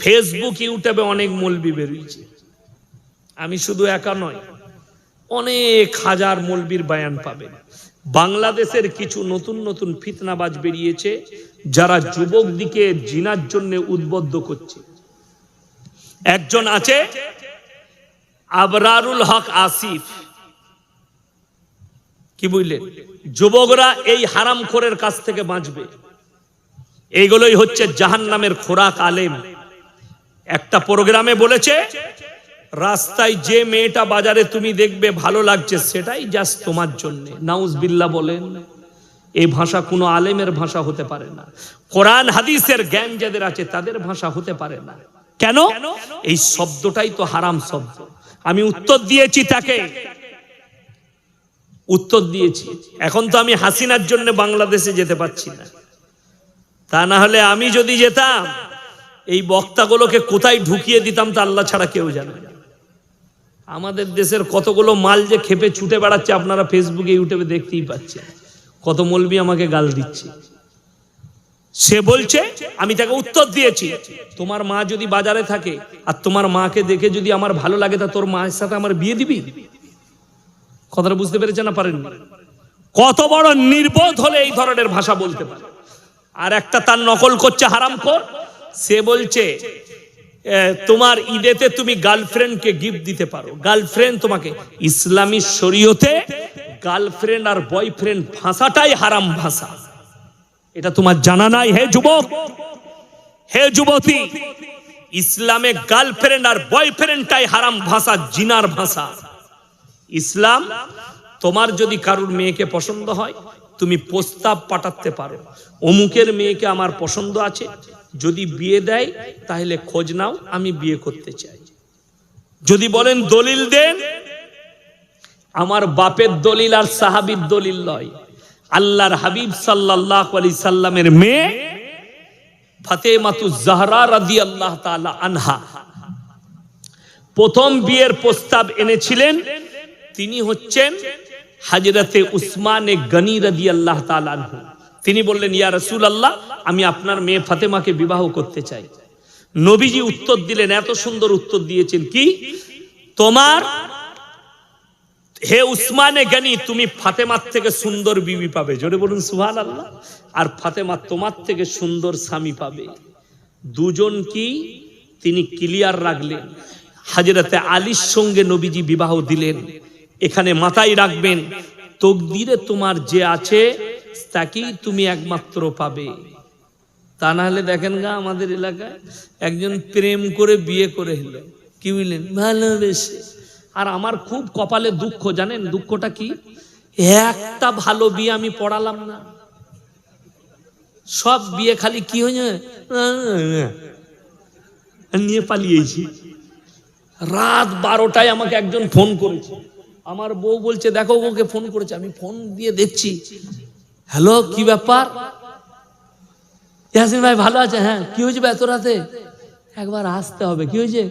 Facebook ইউটিউবে অনেক মলবি বেরিয়েছে। আমি শুধু একা নয় অনেক হাজার মলবির বায়ান পাবেন। বাংলাদেশের কিছু নতুন নতুন ফিতনাবাজ বেরিয়েছে, যারা যুবক দিকে জিনার জন্য উদ্বুদ্ধ করছে। একজন আছে আবরারুল হক আসিফ। কি বুঝলেন? যুবকরা এই হারামখোরের কাছ থেকে বাঁচবে। এইগুলোই হচ্ছে জাহান নামের খোরাক আলেম। একটা প্রোগ্রামে বলেছে, রাস্তায় যে মেয়েটা বাজারে তুমি দেখবে ভালো লাগছে, সেটাই জাস্ট তোমার জন্য। নাউজ বিল্লা বলেন এই ভাষা কোনো আলেমের ভাষা হতে পারে না। কোরআন, হাদিসের জ্ঞান যাদের আছে, তাদের ভাষা হতে পারে না। কেন? এই শব্দটাই তো হারাম শব্দ। আমি উত্তর দিয়েছি তাকে। উত্তর দিয়েছি। এখন তো আমি হাসিনার জন্য বাংলাদেশে যেতে পারছি না। তা না হলে আমি যদি যেতাম এই বক্তাগুলোকে কোথায় ঢুকিয়ে দিতাম তা আল্লাহ ছাড়া কেউ জানে আমাদের দেশের কতগুলো মাল যে খেপে ছুটে বেড়াচ্ছে আপনারা ফেসবুকে, ইউটিউবে দেখতেই পাচ্ছেন। কত মলবি আমাকে গাল দিচ্ছে। সে বলছে, আমি তাকে উত্তর দিয়েছি, তোমার মা যদি বাজারে থাকে আর তোমার মাকে দেখে যদি আমার ভালো লাগে তা তোর মায়ের সাথে আমার বিয়ে দিবি? কথাটা বুঝতে পেরেছে না পারেন কত বড় নির্বোধ হলে এই ধরনের ভাষা বলতে পারে। আর একটা তার নকল করছে হারাম কর সে বলছে তোমার ঈদেতে তুমি গার্লফ্রেন্ডকে গিফট দিতে পারো। গার্লফ্রেন্ড তোমাকে, ইসলামী শরীয়তে গার্লফ্রেন্ড আর বয়ফ্রেন্ড ভাষাটাই হারাম ভাষা। এটা তোমার জানা নাই, হে যুবক? হে যুবতী, ইসলামে গার্লফ্রেন্ড আর বয়ফ্রেন্ডটাই হারাম ভাষা, জিনার ভাষা। ইসলাম, তোমার যদি কারুর মেয়েকে পছন্দ হয়, তুমি প্রস্তাব পাঠাতে পারো। অমুকের মেয়েকে আমার পছন্দ আছে যদি বিয়ে দেয়, তাহলে খোঁজ নাও, আমি বিয়ে করতে চাই। যদি বলেন দলিল দেন, আমার বাপের দলিল আর সাহাবির দলিল নয়। আল্লাহর হাবিব সাল্লাহ আলি সাল্লামের মেয়ে ফাতেমাতু জাহরা রাদি আল্লাহ আনহা। প্রথম বিয়ের প্রস্তাব এনেছিলেন, তিনি হচ্ছেন হাজরতে উসমানে গনি রাদি আল্লাহ তালা আনহু। তিনি বললেন, ইয়া রসুল আল্লাহ আমি আপনার মেয়ে ফাতেমাকে বিবাহ করতে চাই। নবীজি উত্তর দিলেন, এত সুন্দর উত্তর দিয়েছেন কি? তোমার, হে উসমানে জ্ঞানী তুমি ফাতেমার থেকে সুন্দর বিবি পাবে। জোরে বলুন সুহান আল্লাহ আর ফাতেমা তোমার থেকে সুন্দর স্বামী পাবে। দুজন কি? তিনি ক্লিয়ার রাখলেন। হাজরতে আলীর সঙ্গে নবীজি বিবাহ দিলেন। এখানে মাথায় রাখবেন, তকদিরে তোমার যে আছে তাকেই তুমি একমাত্র পাবে? তা না হলে দেখেন গা, আমাদের এলাকায় একজন প্রেম করে বিয়ে করে হলো কি বুঝলেন ভালোবেসে। আর আমার খুব কপালে দুঃখ, জানেন দুঃখটা কি? একটা ভালো বিয়ে আমি পড়ালাম না। সব বিয়ে খালি কি হয়ে নিয়ে পালিয়েছি। রাত বারোটায় আমাকে একজন ফোন করেছে। আমার বউ বলছে, দেখো ওকে ফোন করেছে, আমি ফোন দিয়ে দেখছি। হ্যালো, কি ব্যাপার? ইয়াসিন ভাই ভালো আছে? হ্যাঁ কি হয়েছে এত রাতে? একবার আসতে হবে, কি হয়েছে?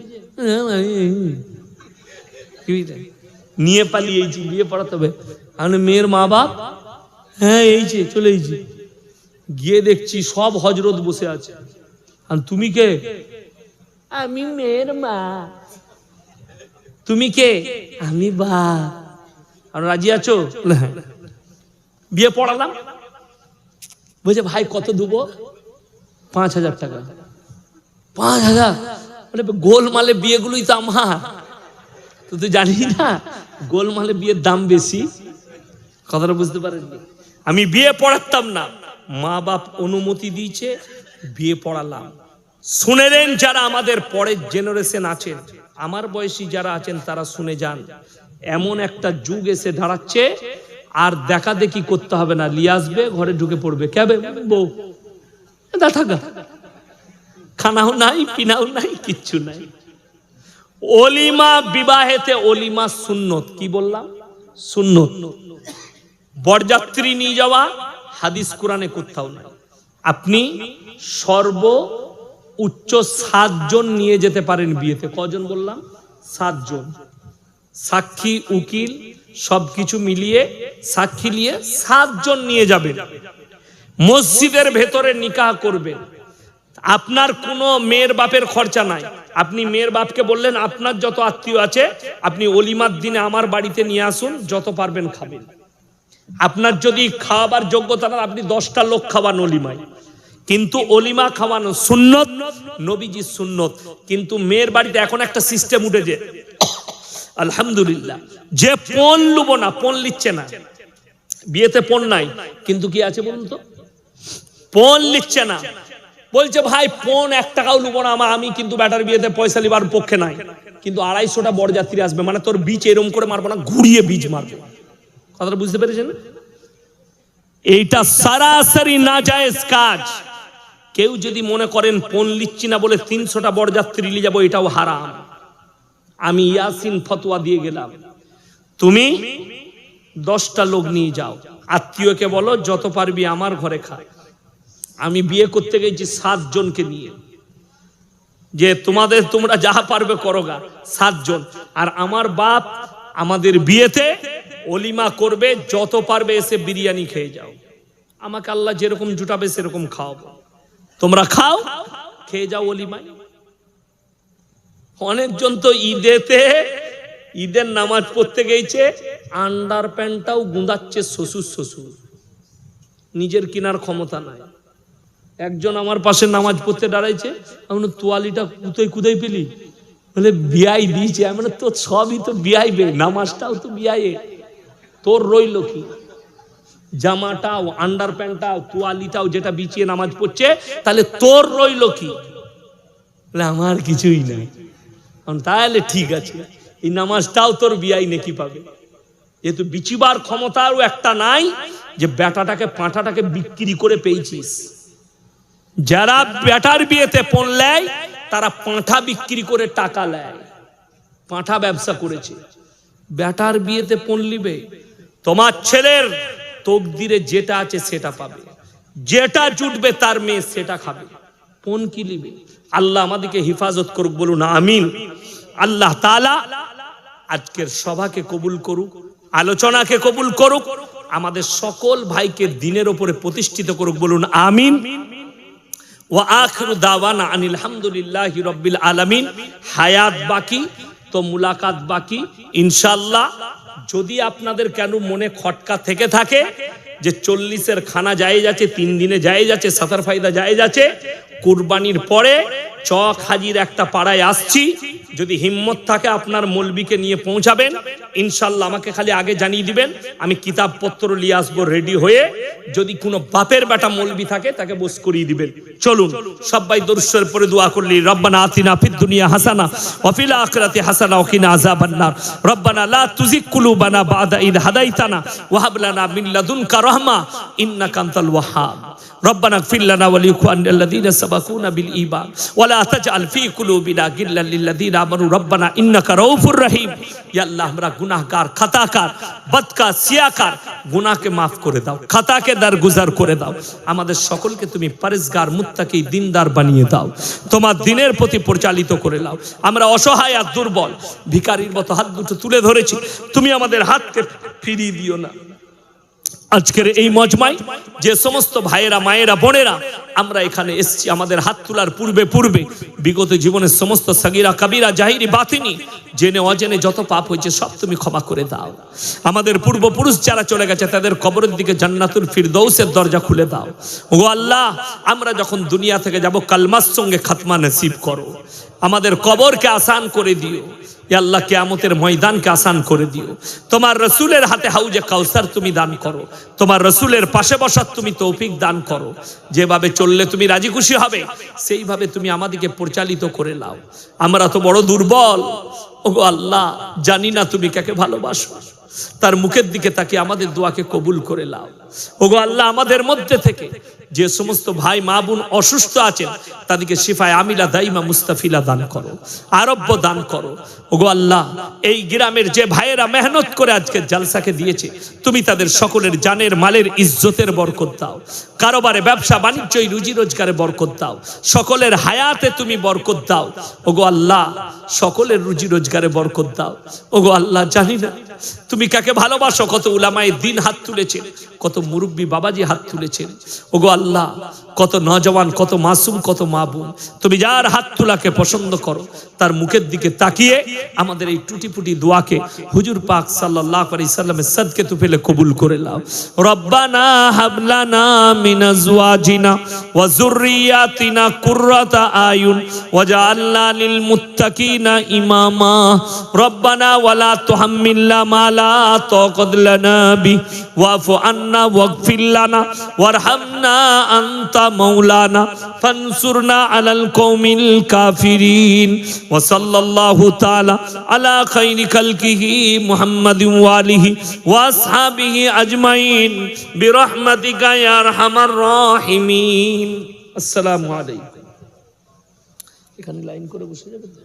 নিয়ে পালিয়েছি, বিয়ে পড়াতে হবে। আমি মেয়ের মা বাপ? হ্যাঁ এইছে চলে এইছি গিয়ে দেখছি সব হজরত বসে আছে। আর তুমি কে? আমি মেয়ের মা। তুমি কে? আমি বা আর রাজি আছো। বিয়ে পড়ালাম। বলছে, ভাই, কত দেবো? পাঁচ হাজার টাকা। পাঁচ হাজার? বলে, গোলমালে বিয়েগুলোই তো আমার। তো তুই জানিস না, গোলমালে বিয়ের দাম বেশি? কথাটা বুঝতে পারেননি? আমি বিয়ে পড়াতাম না। মা বাপ অনুমতি দিয়েছে, বিয়ে পড়ালাম। শুনেলেন যারা আমাদের পরের জেনারেশন আছেন। আমার বয়সী যারা আছেন, তারা শুনে যান। এমন একটা যুগ এসে দাঁড়াচ্ছে আর দেখা দেখি করতে হবে না। লিয়ে আসবে, ঘরে ঢুকে পড়বে। কেবে? বউ। দেখা খানাও নাই, পিনাও নাই, কিচ্ছু নাই। অলিমা বিবাহেতে অলিমা সুন্নত। কি বললাম? সুন্নত। বরযাত্রী নিয়ে যাওয়া হাদিস কোরআনে কোথাও নাই। আপনি সর্ব উচ্চ সাতজন নিয়ে যেতে পারেন বিয়েতে। কজন বললাম? সাতজন। সাক্ষী, উকিল সবকিছু মিলিয়ে, সাক্ষী নিয়ে সাতজন নিয়ে যাবেন মসজিদের ভেতরে নিকাহ করবেন আপনার কোনো মেয়ের বাপের খরচা নাই। আপনি মেয়ের বাপকে বললেন, আপনার যত আত্মীয় আছে, আপনি অলিমার দিনে আমার বাড়িতে নিয়ে আসুন, যত পারবেন খাবেন। আপনার যদি খাওয়াবার যোগ্যতা না, আপনি দশটা লোক খাওয়ান অলিমায়। কিন্তু অলিমা খাওয়ানো সুন্নত, নবীজি সুন্নত। কিন্তু মেয়ের বাড়িতে এখন একটা সিস্টেম উঠেছে। আলহামদুলিল্লাহ। যে পণ লুবো না, পণ লিচ্ছে না। বিয়েতে পণ নাই, কিন্তু কি আছে বলুন তো? পণ লিচ্ছে না। বলছে, ভাই, পণ এক টাকাও লুবো না আমার, আমি কিন্তু ব্যাটার বিয়েতে পয়সা লিবার পক্ষে নাই। কিন্তু আড়াইশোটা বরযাত্রী আসবে মানে তোর বীজ এরম করে মারবো না, ঘুরিয়ে বীজ মারবো। কথাটা বুঝতে পেরেছেন? এইটা সরাসরি না যায় কাজ। কেউ যদি মনে করেন, পণ লিচ্ছি না বলে তিনশোটা বরযাত্রী নিয়ে যাব, এটাও হারাম। আমি ইয়াসিন ফতোয়া দিয়ে গেলাম। তুমি দশটা লোক নিয়ে যাও। আত্মীয়কে বলো, যত পারবি আমার ঘরে খা। আমি বিয়ে করতে গেছি সাতজনকে নিয়ে। যে তোমাদের তোমরা যা পারবে করোগা সাতজন। আর আমার বাপ আমাদের বিয়েতে অলিমা করবে, যত পারবে এসে বিরিয়ানি খেয়ে যাও। আমাকে আল্লাহ যেরকম জুটাবে সেরকম খাওয়াবো। তোমরা খাও, খেয়ে যাও অলিমায়। অনেকজন তো ঈদেতে, ঈদের নামাজ পড়তে গেছে, আন্ডার প্যান্টটাও গুঁদাচ্ছে শ্বশুর শ্বশুর। নিজের কেনার ক্ষমতা নাই। একজন আমার পাশে নামাজ পড়তে দাঁড়াইছে, আমি তোয়ালিটা কুতোই কুদাই পেলি? বলে, বিয়াই দিয়েছে। আমি তোর সবই তো বিয়াই বে, নামাজটাও তো বিয়াই তোর রইল কি? জামাটাও, আন্ডার প্যান্টটাও, তোয়ালিটাও যেটা বিছিয়ে নামাজ পড়ছে, তাহলে তোর রইল কি? আমার কিছুই নাই। তাহলে ঠিক আছে। এই নামাজটাও তোর বিয়াই নেকি পাবে। যেহেতু বিচিবার ক্ষমতারও একটা নাই যে বেটাটাকে পাঁঠাটাকে বিক্রি করে পেয়েছিস। যারা বেটার বিয়েতে পণ নেয়, তারা পাঁঠা বিক্রি করে টাকা নেয়। পাঁঠা ব্যবসা করেছে। বেটার বিয়েতে পণ লিবে তোমার ছেলের তকদিরে যেটা আছে সেটা পাবে। যেটা জুটবে তার মেয়ে সেটা খাবে। পণ কি লিবে? আল্লাহ আমাদেরকে হেফাজত করুক, বলুন আমিন। আল্লাহ তালা আজকের সভাকে কবুল করুক, আলোচনাকে কবুল করুক, আমাদের সকল ভাইকে দিনের ওপরে প্রতিষ্ঠিত করুক, বলুন আমিন। ওয়া আখিরু দাওয়ানা আনিল হামদুলিল্লাহি রাব্বিল আলামিন। হায়াত বাকি, তো মুলাকাত বাকি। ইনশাআল্লাহ, যদি আপনাদের কেন মনে খটকা থেকে থাকে, যে চল্লিশের খানা যায় যাচ্ছে তিন দিনে যায় যাচ্ছে সাতার ফায়দা যায় যাচ্ছে কুরবানির পরে চক হাজির একটা পাড়ায় আসছি। যদি হিম্মত থাকে আপনার মলবিকে নিয়ে পৌঁছাবেন, ইনশাল্লাহ আমাকে খালি আগে জানিয়ে দিবেন, আমি কিতাবপত্র নিয়ে আসব রেডি হয়ে। যদি কোনো বাপের বেটা মলবি থাকে, তাকে বস করিয়ে দিবেন। চলুন, সবাই দর্শের পরে দোয়া করলি, রব্বানা আতিনা ফিদ দুনিয়া হাসানা, ওয়া ফিল আখিরাতি হাসানা, ওয়া কিনা আযাবান নার। রব্বানা লা তুজিগ কুলুবানা বাদা ইদ হাদাইতানা, ওয়া হাব লানা মিন লাদুনকা রাহমা, ইন্নাকা আনতাল ربنا اغفر لنا ولإخواننا الذين سبقونا بالإيمان ولا تجعل في قلوبنا غلا للذين آمنوا ربنا إنك رؤوف رحيم يا الله আমরা গুনাহগার খাতাকার বদকার সিয়াকার গুনাহকে মাফ করে দাও খাতাকে দারগুজার করে দাও আমাদের সকলকে তুমি পরেজগার মুত্তাকি দিনদার বানিয়ে দাও তোমার দিনের প্রতি পরিচালিত করে দাও আমরা অসহায় আর দুর্বল ভিখারির মতো হাত দুটো তুলে ধরেছি তুমি আমাদের হাতকে ফিরিয়ে দিও না আজকের এই মজমাই যে সমস্ত ভাইয়েরা, মায়েরা, বোনেরা, আমরা এখানে এসছি আমাদের হাত তোলার পূর্বে পূর্বে। বিগত জীবনের সমস্ত সাগিরা, কাবিরা, জাহিরি, বাতিনি, জেনে অজেনে যত পাপ হয়েছে সব তুমি ক্ষমা করে দাও। আমাদের পূর্বপুরুষ যারা চলে গেছে, তাদের কবরের দিকে জান্নাতুল ফিরদৌসের দরজা খুলে দাও। ও আল্লাহ, আমরা যখন দুনিয়া থেকে যাব, কালমার সঙ্গে খাতমা নসিব করো। আমাদের কবরকে আসান করে দিও। আল্লাহ, কেয়ামতের ময়দানকে আসান করে দিও। তোমার রসুলের হাতে হাউজে কাউসার তুমি দান করো। তোমার রসুলের পাশে বসার তুমি তৌফিক দান করো। যেভাবে চললে তুমি রাজি খুশি হবে, সেইভাবে তুমি আমাদেরকে পরিচালিত করে নাও। আমরা তো বড় দুর্বল। ও আল্লাহ, জানি না তুমি কাকে ভালোবাসো। তার মুখের দিকে তাকে আমাদের দোয়াকে কবুল করে লাও ওগো আল্লাহ, আমাদের মধ্যে থেকে যে সমস্ত ভাই, মা বোন অসুস্থ আছেন, তাদেরকে শিফায় আমিলা দাইমা মুস্তাফিলা দান করো, আরব্য দান করো। ওগো আল্লাহ, এই গ্রামের যে ভাইয়েরা মেহনত করে আজকে জালসাকে দিয়েছে, তুমি তাদের সকলের জানের মালের ইজ্জতের বরকত দাও। কারোবারে ব্যবসা, বাণিজ্য রুজি রোজগারে বরকত দাও। সকলের হায়াতে তুমি বরকত দাও। ওগো আল্লাহ, সকলের রুজি রোজগারে বরকত দাও। ওগো আল্লাহ, জানি না, তুমি কাকে ভালোবাসো? কত উলামায় দিন হাত তুলেছেন, কত মুরব্বী বাবাজি হাত তুলেছেন। ওগো আল্লাহ কত নজওয়ান, কত মাসুম, কত মা বোন তুমি যার হাত তোলাকে পছন্দ করো, তার মুখের দিকে তাকিয়ে আমাদের এই টুটি ফুটি দোয়াকে হুজুর পাক সাল্লাল্লাহু আলাইহি সাল্লামের সাদকে তু পেলে কবুল করে নাও। রব্বানা হাবলানা মিন আজওয়াজিনা ওয়া যুররিয়াতিনা কুররাতা আয়ুন ওয়াজআলনা লিল মুত্তাকিনা ইমামা। রব্বানা ওয়ালা তুহাম্মিলনা মা লা তাকাত লানা বি ওয়াফু আন্না ওয়াগফির লানা। ওয়ারহামনা আনতা আলাল কওমিল কাফিরিন। ওয়া সাল্লাল্লাহু তাআলা আলা খাইরি খালকিহি মুহাম্মাদিন ওয়া আলিহি ওয়া আসহাবিহি আজমাইন। বিরহমাতিকা ইয়া আরহামার রাহিমিন। আসসালামু আলাইকুম। এখানে লাইন করে বসে যাবে তো?